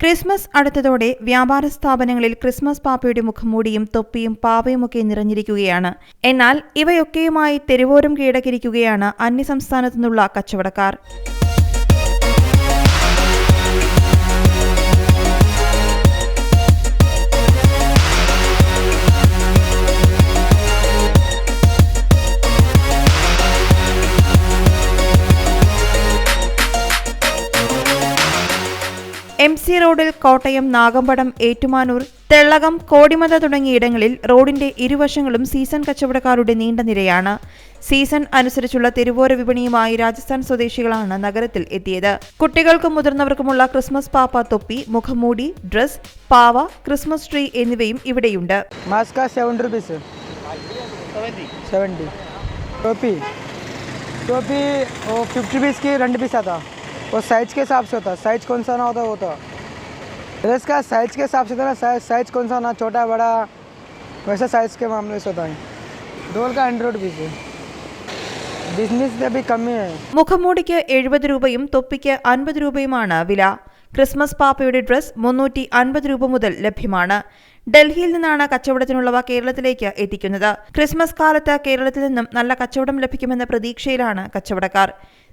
Christmas അടുത്തതോടെ വ്യാപാര സ്ഥാപനങ്ങളിൽ Christmas പാപ്പയുടെ മുഖംമൂടിയും തൊപ്പിയും പാവയുമൊക്കെ നിറഞ്ഞിരിക്കുകയാണ്. എന്നാൽ ഇവയൊക്കെയുമായി തെരുവോരം കീഴടക്കിയിരിക്കുകയാണ് അന്യസംസ്ഥാനത്തു നിന്നുള്ള കച്ചവടക്കാർ. എം സി റോഡിൽ കോട്ടയം നാഗമ്പടം ഏറ്റുമാനൂർ തെള്ളകം കോടിമത തുടങ്ങിയിടങ്ങളിൽ റോഡിന്റെ ഇരുവശങ്ങളും സീസൺ കച്ചവടക്കാരുടെ നീണ്ട നിരയാണ് സീസൺ അനുസരിച്ചുള്ള തെരുവോര വിപണിയുമായി രാജസ്ഥാൻ സ്വദേശികളാണ് നഗരത്തിൽ എത്തിയത് കുട്ടികൾക്കും മുതിർന്നവർക്കുമുള്ള ക്രിസ്മസ് പാപ്പ തൊപ്പി മുഖംമൂടി ഡ്രസ് പാവ ക്രിസ്മസ് ട്രീ എന്നിവയും ഇവിടെയുണ്ട് मास्क का सेवन रुपीज़ सेवेंटी टोपी टोपी वो फिफ्टी पीस की रंड पीस आता वो साइज के हिसाब से होता साइज कौन सा ना होता वो होता ड्रेस का साइज के हिसाब से होता ना साइज साइज कौन सा ना छोटा बड़ा वैसा साइज के मामले से होता है डोल का हंड्रेड रुपीज़ है बिजनेस अभी कम ही है മുഖംമൂടിക്ക് എഴുപത് രൂപയും തൊപ്പിക്ക് അൻപത് രൂപയുമാണ് വില ക്രിസ്മസ് പാപ്പയുടെ ഡ്രസ് മുന്നൂറ്റി അൻപത് രൂപ മുതൽ ലഭ്യമാണ് ഡൽഹിയിൽ നിന്നാണ് കച്ചവടത്തിനുള്ളവ കേരളത്തിലേക്ക് എത്തിക്കുന്നത് ക്രിസ്മസ് കാലത്ത് കേരളത്തിൽ നിന്നും നല്ല കച്ചവടം ലഭിക്കുമെന്ന പ്രതീക്ഷയിലാണ് കച്ചവടക്കാർ